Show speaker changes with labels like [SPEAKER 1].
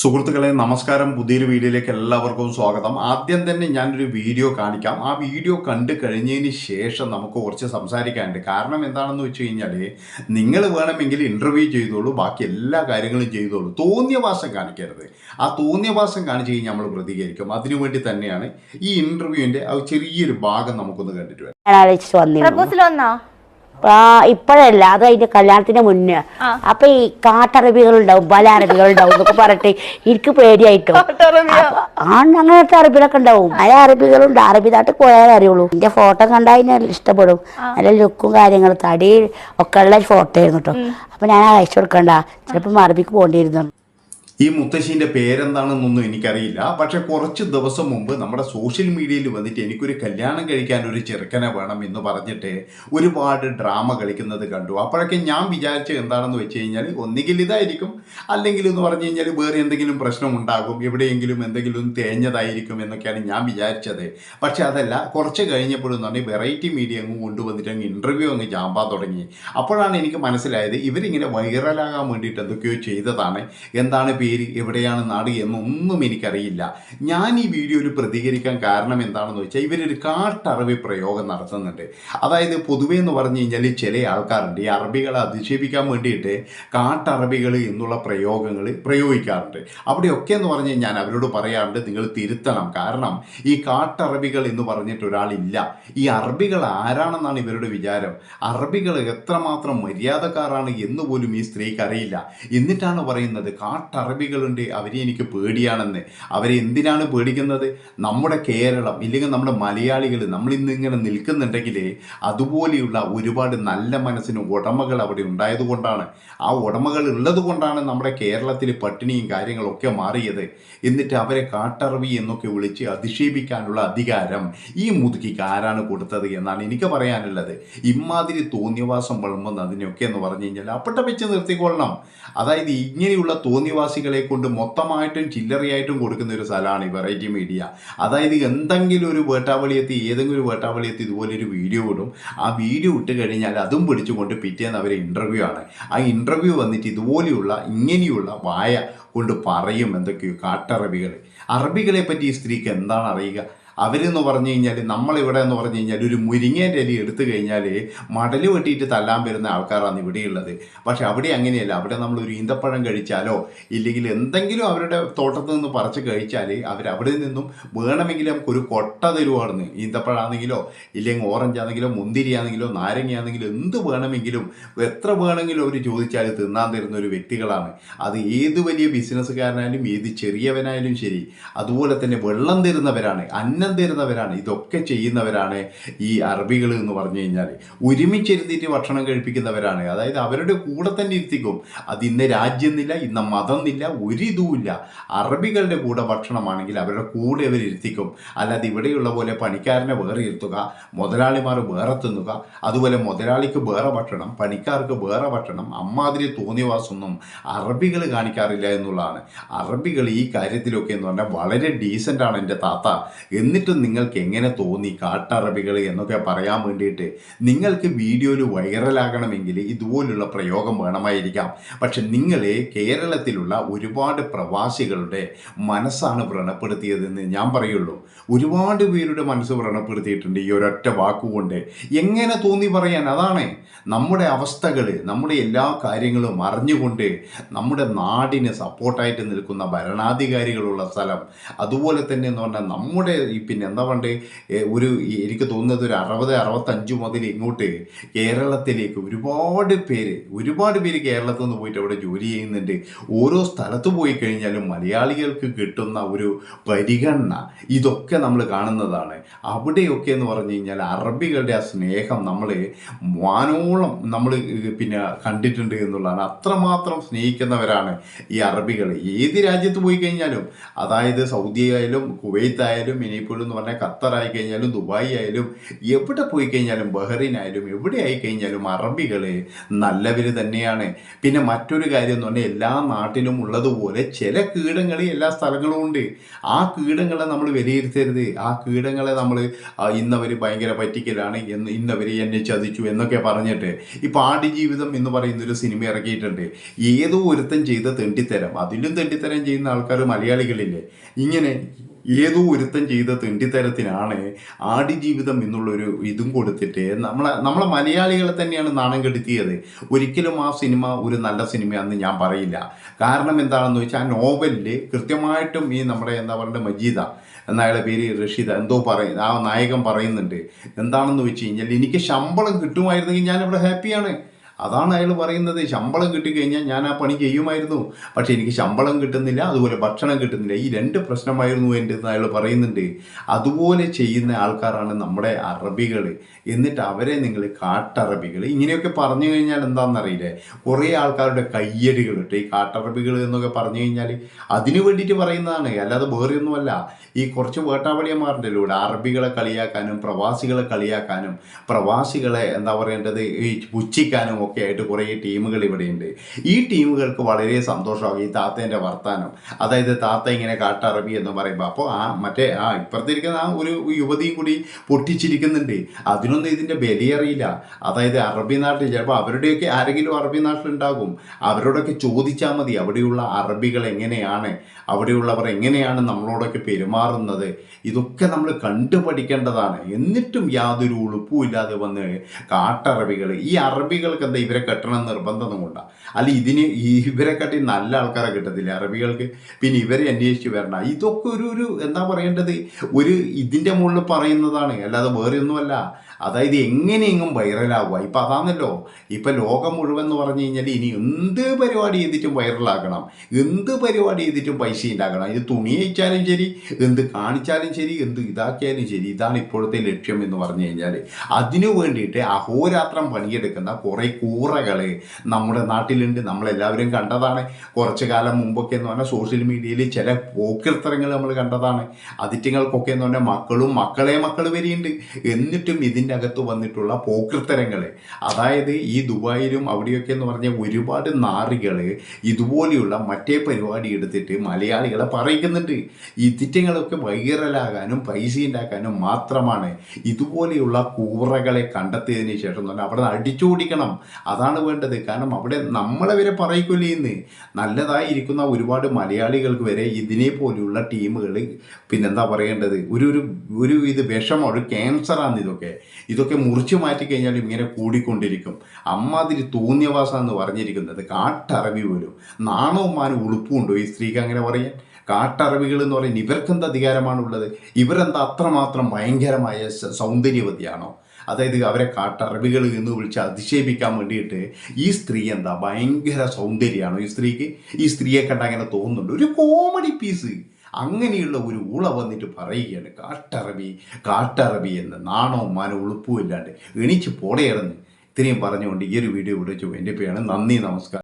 [SPEAKER 1] സുഹൃത്തുക്കളെ നമസ്കാരം. പുതിയൊരു വീഡിയോയിലേക്ക് എല്ലാവർക്കും സ്വാഗതം. ആദ്യം തന്നെ ഞാനൊരു വീഡിയോ കാണിക്കാം. ആ വീഡിയോ കണ്ടു കഴിഞ്ഞതിന് ശേഷം നമുക്ക് കുറച്ച് സംസാരിക്കാനുണ്ട്. കാരണം എന്താണെന്ന് വെച്ച് കഴിഞ്ഞാൽ നിങ്ങൾ വേണമെങ്കിൽ ഇന്റർവ്യൂ ചെയ്തോളൂ. ബാക്കി എല്ലാ കാര്യങ്ങളും ചെയ്തോളൂ. തോന്നിയവാസം കാണിക്കരുത്. ആ തോന്നിയവാസം കാണിച്ച് കാണിച്ചു കഴിഞ്ഞാൽ നമ്മൾ പ്രതികരിക്കും. അതിനുവേണ്ടി തന്നെയാണ് ഈ ഇന്റർവ്യൂവിന്റെ ആ ചെറിയൊരു ഭാഗം നമുക്കൊന്ന് കണ്ടിട്ട് വരാം.
[SPEAKER 2] ഇപ്പോഴല്ല അത് അതിന്റെ കല്യാണത്തിന് മുന്നേ. അപ്പൊ ഈ കാട്ടറബികൾ ഉണ്ടാവും പല അറബികൾ ഉണ്ടാവും എന്നൊക്കെ പറഞ്ഞിട്ട് എനിക്ക് പേടിയായിട്ടോ. ആണ് അങ്ങനത്തെ അറബികളൊക്കെ ഉണ്ടാവും. പല അറബികളുണ്ട്. അറബി നാട്ടിൽ പോയാലേ അറിയുള്ളൂ. എന്റെ ഫോട്ടോ കണ്ടാൽ ഞാൻ ഇഷ്ടപ്പെടും. നല്ല ലുക്കും കാര്യങ്ങളും. തടി ഒക്കെ ഉള്ള ഫോട്ടോ ആയിരുന്നു കേട്ടോ. അപ്പൊ ഞാൻ അയച്ചു കൊടുക്കണ്ട. ചിലപ്പോ അറബിക്ക് പോകേണ്ടിയിരുന്നു.
[SPEAKER 1] ഈ മുത്തശ്ശീന്റെ പേരെന്താണെന്നൊന്നും എനിക്കറിയില്ല. പക്ഷെ കുറച്ച് ദിവസം മുമ്പ് നമ്മുടെ സോഷ്യൽ മീഡിയയിൽ വന്നിട്ട് എനിക്കൊരു കല്യാണം കഴിക്കാൻ ഒരു ചെറുക്കനെ വേണം എന്ന് പറഞ്ഞിട്ട് ഒരുപാട് ഡ്രാമ കളിക്കുന്നത് കണ്ടു. അപ്പോഴൊക്കെ ഞാൻ വിചാരിച്ചത് എന്താണെന്ന് വെച്ച് കഴിഞ്ഞാൽ ഒന്നുകിൽ ഇതായിരിക്കും അല്ലെങ്കിൽ എന്ന് പറഞ്ഞു കഴിഞ്ഞാൽ വേറെ എന്തെങ്കിലും പ്രശ്നം ഉണ്ടാകും എവിടെയെങ്കിലും എന്തെങ്കിലും തേഞ്ഞതായിരിക്കും എന്നൊക്കെയാണ് ഞാൻ വിചാരിച്ചത്. പക്ഷെ അതല്ല കുറച്ച് കഴിഞ്ഞപ്പോഴും പറഞ്ഞാൽ വെറൈറ്റി മീഡിയ അങ്ങ് കൊണ്ടുവന്നിട്ട് അങ്ങ് ഇന്റർവ്യൂ അങ്ങ് ജാമ്പാൻ തുടങ്ങി. അപ്പോഴാണ് എനിക്ക് മനസ്സിലായത് ഇവരിങ്ങനെ വൈറലാകാൻ വേണ്ടിയിട്ട് എന്തൊക്കെയോ ചെയ്തതാണ്. എന്താണ് പേര് എവിടെയാണ് നാട് എന്നൊന്നും എനിക്കറിയില്ല. ഞാൻ ഈ വീഡിയോയിൽ പ്രതികരിക്കാൻ കാരണം എന്താണെന്ന് വെച്ചാൽ ഇവരൊരു കാട്ടറബി പ്രയോഗം നടത്തുന്നുണ്ട്. അതായത് പൊതുവേ എന്ന് പറഞ്ഞു കഴിഞ്ഞാൽ ചില ആൾക്കാരുണ്ട് ഈ അറബികളെ അധിക്ഷേപിക്കാൻ വേണ്ടിയിട്ട് കാട്ടറബികൾ എന്നുള്ള പ്രയോഗങ്ങൾ പ്രയോഗിക്കാറുണ്ട്. അവിടെയൊക്കെ എന്ന് പറഞ്ഞു ഞാൻ അവരോട് പറയാറുണ്ട് നിങ്ങൾ തിരുത്തണം. കാരണം ഈ കാട്ടറബികൾ എന്ന് പറഞ്ഞിട്ട് ഒരാളില്ല. ഈ അറബികൾ ആരാണെന്നാണ് ഇവരുടെ വിചാരം? അറബികൾ എത്രമാത്രം മര്യാദക്കാരാണ് എന്ന് പോലും ഈ സ്ത്രീക്ക് അറിയില്ല. എന്നിട്ടാണ് പറയുന്നത് കാട്ടറബികളുണ്ട് അവരെ എനിക്ക് പേടിയാണെന്ന്. അവരെ എന്തിനാണ് പേടിക്കുന്നത്? നമ്മുടെ കേരളം ഇല്ലെങ്കിൽ നമ്മുടെ മലയാളികൾ നമ്മൾ ഇന്നിങ്ങനെ നിൽക്കുന്നുണ്ടെങ്കിൽ അതുപോലെയുള്ള ഒരുപാട് നല്ല മനസ്സിന് ഉടമകൾ അവിടെ ഉണ്ടായതുകൊണ്ടാണ് ആ ഉടമകൾ ഉള്ളത് കൊണ്ടാണ് നമ്മുടെ കേരളത്തിൽ പട്ടിണിയും കാര്യങ്ങളൊക്കെ മാറിയത്. എന്നിട്ട് അവരെ കാട്ടറവി എന്നൊക്കെ വിളിച്ച് അധിക്ഷേപിക്കാനുള്ള അധികാരം ഈ മുതുക്കിക്ക് ആരാണ് കൊടുത്തത് എന്നാണ് എനിക്ക് പറയാനുള്ളത്. ഇമാതിരി തോന്നിയവാസം വിളമ്പുന്ന അതിനൊക്കെ എന്ന് പറഞ്ഞു കഴിഞ്ഞാൽ അപ്പട്ട വെച്ച് നിർത്തിക്കൊള്ളണം. അതായത് ഇങ്ങനെയുള്ള തോന്നിയവാസികളെ കൊണ്ട് മൊത്തമായിട്ടും ചില്ലറയായിട്ടും കൊടുക്കുന്ന ഒരു സ്ഥലമാണ് ഈ വെറൈറ്റി മീഡിയ അതായത് എന്തെങ്കിലും ഒരു വേട്ടാവളിയെത്തി ഏതെങ്കിലും ഒരു വേട്ടാവളിയെത്തി ഇതുപോലെ ഒരു വീഡിയോ ഇടും. ആ വീഡിയോ ഇട്ട് കഴിഞ്ഞാൽ അതും പിടിച്ചുകൊണ്ട് പിറ്റേന്ന് അവരെ ഇന്റർവ്യൂ ആണ്. ആ ഇന്റർവ്യൂ വന്നിട്ട് ഇതുപോലെയുള്ള ഇങ്ങനെയുള്ള വായ കൊണ്ട് പറയും എന്തൊക്കെയോ കാട്ടറബികൾ അറബികളെ പറ്റി ഈ സ്ത്രീക്ക് എന്താണ് അറിയുക? അവരെന്ന് പറഞ്ഞു കഴിഞ്ഞാൽ നമ്മളിവിടെ എന്ന് പറഞ്ഞു കഴിഞ്ഞാൽ ഒരു മുരിങ്ങേന്റെ ഇല എടുത്തു കഴിഞ്ഞാൽ മടൽ വെട്ടിയിട്ട് തല്ലാൻ വരുന്ന ആൾക്കാരാണ് ഇവിടെയുള്ളത്. പക്ഷെ അവിടെ അങ്ങനെയല്ല. അവിടെ നമ്മൾ ഒരു ഈന്തപ്പഴം കഴിച്ചാലോ ഇല്ലെങ്കിൽ എന്തെങ്കിലും അവരുടെ തോട്ടത്തിൽ നിന്ന് പറിച്ച് കഴിച്ചാൽ അവർ അവിടെ നിന്നും വേണമെങ്കിലും നമുക്ക് ഒരു കൊട്ട തരുവാണെന്ന് ഈന്തപ്പഴമാണെങ്കിലോ ഇല്ലെങ്കിൽ ഓറഞ്ച് ആണെങ്കിലോ മുന്തിരി ആണെങ്കിലോ നാരങ്ങയാണെങ്കിലോ എന്ത് വേണമെങ്കിലും എത്ര വേണമെങ്കിലും അവർ ചോദിച്ചാൽ തിന്നാൻ തരുന്ന ഒരു വ്യക്തികളാണ്. അത് ഏത് വലിയ ബിസിനസ്സുകാരനായാലും ഏത് ചെറിയവനായാലും ശരി. അതുപോലെ തന്നെ വെള്ളം തരുന്നവരാണ്. അന്നം തരുന്നവരാണ് ഇതൊക്കെ ചെയ്യുന്നവരാണ് ഈ അറബികൾ എന്ന് പറഞ്ഞു കഴിഞ്ഞാൽ ഒരുമിച്ചിരുന്നിട്ട് ഭക്ഷണം കഴിപ്പിക്കുന്നവരാണ്. അതായത് അവരുടെ കൂടെ തന്നെ ഇരുത്തിക്കും. അത് ഇന്ന രാജ്യം എന്നില്ല ഇന്ന മതം എന്നില്ല ഒരു ഇതുമില്ല അറബികളുടെ കൂടെ ഭക്ഷണമാണെങ്കിൽ അവരുടെ കൂടെ അവർ ഇരുത്തിക്കും. അല്ലാതെ ഇവിടെയുള്ള പോലെ പണിക്കാരനെ വേറെ ഇരുത്തുക മുതലാളിമാർ വേറെ തിന്നുക അതുപോലെ മുതലാളിക്ക് വേറെ ഭക്ഷണം പണിക്കാർക്ക് വേറെ ഭക്ഷണം അമ്മാതിരി തോന്നിയവാസൊന്നും അറബികൾ കാണിക്കാറില്ല എന്നുള്ളതാണ്. അറബികൾ ഈ കാര്യത്തിലൊക്കെ എന്ന് പറഞ്ഞാൽ വളരെ ഡീസന്റ് ആണ് എന്റെ താത്ത. എന്നിട്ടും നിങ്ങൾക്ക് എങ്ങനെ തോന്നി കാട്ടറബികൾ എന്നൊക്കെ പറയാൻ വേണ്ടിയിട്ട് നിങ്ങൾക്ക് വീഡിയോയിൽ വൈറലാകണമെങ്കിൽ ഇതുപോലുള്ള പ്രയോഗം വേണമായിരിക്കാം. പക്ഷെ നിങ്ങളെ കേരളത്തിലുള്ള ഒരുപാട് പ്രവാസികളുടെ മനസ്സാണ് വ്രണപ്പെടുത്തിയതെന്ന് ഞാൻ പറയുള്ളൂ. ഒരുപാട് പേരുടെ മനസ്സ് വ്രണപ്പെടുത്തിയിട്ടുണ്ട് ഈ ഒരൊറ്റ വാക്കുകൊണ്ട്. എങ്ങനെ തോന്നി പറയാൻ? അതാണ് നമ്മുടെ അവസ്ഥകൾ നമ്മുടെ എല്ലാ കാര്യങ്ങളും അറിഞ്ഞുകൊണ്ട് നമ്മുടെ നാടിന് സപ്പോർട്ടായിട്ട് നിൽക്കുന്ന ഭരണാധികാരികളുള്ള സ്ഥലം. അതുപോലെ തന്നെ എന്ന് പറഞ്ഞാൽ നമ്മുടെ ഈ പിന്നെ എന്താ പണ്ട്? ഒരു എനിക്ക് തോന്നുന്നത് ഒരു അറുപത് അറുപത്തഞ്ച് മുതൽ ഇങ്ങോട്ട് കേരളത്തിലേക്ക് ഒരുപാട് പേര് ഒരുപാട് പേര് കേരളത്തിൽ നിന്ന് പോയിട്ട് അവിടെ ജോലി ചെയ്യുന്നുണ്ട്. ഓരോ സ്ഥലത്ത് പോയി കഴിഞ്ഞാലും മലയാളികൾക്ക് കിട്ടുന്ന ഒരു പരിഗണന ഇതൊക്കെ നമ്മൾ കാണുന്നതാണ്. അവിടെയൊക്കെ എന്ന് പറഞ്ഞു കഴിഞ്ഞാൽ അറബികളുടെ ആ സ്നേഹം നമ്മൾ വാനോളം നമ്മൾ പിന്നെ കണ്ടിട്ടുണ്ട് എന്നുള്ളതാണ്. അത്രമാത്രം സ്നേഹിക്കുന്നവരാണ് ഈ അറബികൾ. ഏത് രാജ്യത്ത് പോയി കഴിഞ്ഞാലും അതായത് സൗദി ആയാലും കുവൈത്ത് ആയാലും ഇനിയിപ്പോൾ പീപ്പിൾ എന്ന് പറഞ്ഞാൽ ഖത്തറായി കഴിഞ്ഞാലും ദുബായ് ആയാലും എവിടെ പോയി കഴിഞ്ഞാലും ബഹ്റൈൻ ആയാലും എവിടെ ആയി കഴിഞ്ഞാലും അറബികൾ നല്ലവർ തന്നെയാണ്. പിന്നെ മറ്റൊരു കാര്യം എന്ന് പറഞ്ഞാൽ എല്ലാ നാട്ടിലും ഉള്ളതുപോലെ ചില കീടങ്ങൾ എല്ലാ സ്ഥലങ്ങളും ഉണ്ട്. ആ കീടങ്ങളെ നമ്മൾ വിലയിരുത്തരുത്. ആ കീടങ്ങളെ നമ്മൾ ഇന്നവർ ഭയങ്കര പറ്റിക്കലാണ് എന്ന് ഇന്നവർ എന്നെ ചതിച്ചു എന്നൊക്കെ പറഞ്ഞിട്ട് ഇപ്പം ആടുജീവിതം എന്ന് പറയുന്ന ഒരു സിനിമ ഇറക്കിയിട്ടുണ്ട്. ഏതോ ഒരുത്തൻ ചെയ്ത തെണ്ടിത്തരം. അതിലും തെണ്ടിത്തരം ചെയ്യുന്ന ആൾക്കാർ മലയാളികളില്ലേ? ഇങ്ങനെ ഏതോ ഒരുത്തം ചെയ്ത തെണ്ടിത്തരത്തിനാണ് ആടുജീവിതം എന്നുള്ളൊരു ഇതും കൊടുത്തിട്ട് നമ്മളെ നമ്മളെ മലയാളികളെ തന്നെയാണ് നാണം കെടുത്തിയത്. ഒരിക്കലും ആ സിനിമ ഒരു നല്ല സിനിമയാണെന്ന് ഞാൻ പറയില്ല. കാരണം എന്താണെന്ന് വെച്ചാൽ ആ നോവലിൽ കൃത്യമായിട്ടും ഈ നമ്മുടെ എന്താ പറയുക മജീദ എന്നയാളെ പേര് റഷീദ എന്തോ പറയും ആ നായകൻ പറയുന്നുണ്ട്. എന്താണെന്ന് വെച്ച് കഴിഞ്ഞാൽ എനിക്ക് ശമ്പളം കിട്ടുമായിരുന്നെങ്കിൽ ഞാനിവിടെ ഹാപ്പിയാണ്. അതാണ് അയാൾ പറയുന്നത്. ശമ്പളം കിട്ടിക്കഴിഞ്ഞാൽ ഞാൻ ആ പണി ചെയ്യുമായിരുന്നു. പക്ഷെ എനിക്ക് ശമ്പളം കിട്ടുന്നില്ല അതുപോലെ ഭക്ഷണം കിട്ടുന്നില്ല. ഈ രണ്ട് പ്രശ്നമായിരുന്നു എന്റെ എന്ന് അയാൾ പറയുന്നുണ്ട്. അതുപോലെ ചെയ്യുന്ന ആൾക്കാരാണ് നമ്മുടെ അറബികൾ എന്നിട്ട് അവരെ നിങ്ങൾ കാട്ടറബികൾ ഇങ്ങനെയൊക്കെ പറഞ്ഞു കഴിഞ്ഞാൽ എന്താണെന്നറിയില്ലേ? കുറേ ആൾക്കാരുടെ കയ്യടികൾ ഇട്ട് ഈ കാട്ടറബികൾ എന്നൊക്കെ പറഞ്ഞു കഴിഞ്ഞാൽ അതിനു വേണ്ടിയിട്ട് പറയുന്നതാണ്. അല്ലാതെ വേറെയൊന്നുമല്ല. ഈ കുറച്ച് വേട്ടാവളിയന്മാരുടെ ഇവിടെ. അറബികളെ കളിയാക്കാനും പ്രവാസികളെ കളിയാക്കാനും പ്രവാസികളെ എന്താ പറയേണ്ടത്? ഈ പുച്ഛിക്കാനും ഒക്കെ ആയിട്ട് കുറേ ടീമുകൾ ഇവിടെയുണ്ട്. ഈ ടീമുകൾക്ക് വളരെ സന്തോഷമാകും ഈ താത്തേന്റെ വർത്താനം. അതായത് താത്ത ഇങ്ങനെ കാട്ടറബി എന്ന് പറയുമ്പോൾ അപ്പോൾ ആ മറ്റേ ആ ഇപ്പുറത്തിരിക്കുന്ന ആ ഒരു യുവതിയും കൂടി പൊട്ടിച്ചിരിക്കുന്നുണ്ട്. അതിനൊന്നും ഇതിന്റെ വിലയറിയില്ല അതായത് അറബി നാട്ടിൽ ചിലപ്പോൾ അവരുടെയൊക്കെ ആരെങ്കിലും അറബി നാട്ടിലുണ്ടാകും. അവരോടൊക്കെ ചോദിച്ചാൽ മതി അവിടെയുള്ള അറബികൾ എങ്ങനെയാണ് അവിടെയുള്ളവർ എങ്ങനെയാണ് നമ്മളോടൊക്കെ പെരുമാറുന്നത്. ഇതൊക്കെ നമ്മൾ കണ്ടുപഠിക്കേണ്ടതാണ് എന്നിട്ടും യാതൊരു ഉളുപ്പും ഇല്ലാതെ വന്ന് കാട്ടറബികൾ ഈ അറബികൾക്ക് എന്താ ഇവരെ കെട്ടണം നിർബന്ധമൊന്നും കൊണ്ട അല്ല ഇതിന് ഇവരെ കട്ടി നല്ല ആൾക്കാരെ കിട്ടത്തില്ല അറബികൾക്ക്? പിന്നെ ഇവരെ അന്വേഷിച്ച് വരണം. ഇതൊക്കെ ഒരു ഒരു എന്താ പറയേണ്ടത്? ഒരു ഇതിന്റെ മുകളിൽ പറയുന്നതാണ്. അല്ലാതെ വേറെ ഒന്നുമല്ല അതായത് എങ്ങനെയെങ്കിലും വൈറലാവുക? ഇപ്പം അതാണല്ലോ. ഇപ്പം ലോകം മുഴുവൻ എന്ന് പറഞ്ഞു കഴിഞ്ഞാൽ ഇനി എന്ത് പരിപാടി ചെയ്തിട്ടും വൈറലാക്കണം എന്ത് പരിപാടി ചെയ്തിട്ടും പൈസ ഉണ്ടാക്കണം ഇത് തുണി അയച്ചാലും ശരി എന്ത് കാണിച്ചാലും ശരി എന്ത് ഇതാക്കിയാലും ശരി ഇതാണ് ഇപ്പോഴത്തെ ലക്ഷ്യം എന്ന് പറഞ്ഞു കഴിഞ്ഞാൽ അതിനു വേണ്ടിയിട്ട് അഹോരാത്രം പണിയെടുക്കുന്ന കുറേ കൂറകൾ നമ്മുടെ നാട്ടിലുണ്ട്. നമ്മളെല്ലാവരും കണ്ടതാണ്. കുറച്ച് കാലം മുമ്പൊക്കെ എന്ന് പറഞ്ഞാൽ സോഷ്യൽ മീഡിയയിൽ ചില പോക്കിർത്തരങ്ങൾ നമ്മൾ കണ്ടതാണ്. അതിറ്റങ്ങൾക്കൊക്കെ എന്ന് പറഞ്ഞാൽ മക്കളും മക്കളെ മക്കൾ വരെയുണ്ട്. എന്നിട്ടും ഇതിന്റെ അകത്ത് വന്നിട്ടുള്ള പോക്കൃത്തരങ്ങളെ. അതായത് ഈ ദുബായിലും അവിടെയൊക്കെ എന്ന് പറഞ്ഞ ഒരുപാട് നാറികൾ ഇതുപോലെയുള്ള മറ്റേ പരിപാടി എടുത്തിട്ട് മലയാളികളെ പറയിക്കുന്നുണ്ട്. ഈ തിറ്റങ്ങളൊക്കെ വൈറലാകാനും പൈസ ഉണ്ടാക്കാനും മാത്രമാണ് ഇതുപോലെയുള്ള കൂറകളെ കണ്ടെത്തിയതിന് ശേഷം തന്നെ അവിടെ അടിച്ചോടിക്കണം. അതാണ് വേണ്ടത്. കാരണം അവിടെ നമ്മളെ വരെ പറയിക്കില്ലേ ഇന്ന്. നല്ലതായിരിക്കുന്ന ഒരുപാട് മലയാളികൾക്ക് വരെ ഇതിനെ പോലെയുള്ള ടീമുകൾ പിന്നെന്താ പറയേണ്ടത്? ഒരു ഒരു ഇത് വിഷമം ഒരു ക്യാൻസറാണ് ഇതൊക്കെ. ഇതൊക്കെ മുറിച്ചു മാറ്റി കഴിഞ്ഞാൽ ഇങ്ങനെ കൂടിക്കൊണ്ടിരിക്കും. അമ്മാതിരി തോന്നിയവാസ എന്ന് പറഞ്ഞിരിക്കുന്നത് കാട്ടറവി വരും നാണവും മാനും ഉളുപ്പുണ്ടോ ഈ സ്ത്രീക്ക് അങ്ങനെ പറയാൻ? കാട്ടറവികൾ എന്ന് പറയുന്നത് ഇവർക്കെന്ത് അധികാരമാണുള്ളത്? ഇവരെന്താ അത്രമാത്രം ഭയങ്കരമായ സൗന്ദര്യവതിയാണോ? അതായത് അവരെ കാട്ടറബികൾ എന്ന് വിളിച്ച് അധിക്ഷേപിക്കാൻ വേണ്ടിയിട്ട് ഈ സ്ത്രീ എന്താ ഭയങ്കര സൗന്ദര്യമാണോ ഈ സ്ത്രീക്ക്? ഈ സ്ത്രീയെ കണ്ട അങ്ങനെ തോന്നുന്നുണ്ട്? ഒരു കോമഡി പീസ്. അങ്ങനെയുള്ള ഒരു ഉള വന്നിട്ട് പറയുകയാണ് കാട്ടറബി കാട്ടറബി എന്ന് നാണവും മാനവും ഉളുപ്പും ഇല്ലാണ്ട് എണീച്ച് പോടയിറന്ന് ഇത്രയും പറഞ്ഞുകൊണ്ട് ഈ ഒരു വീഡിയോ വിളിച്ചു എന്റെ പേരാണ് നന്ദി നമസ്കാരം.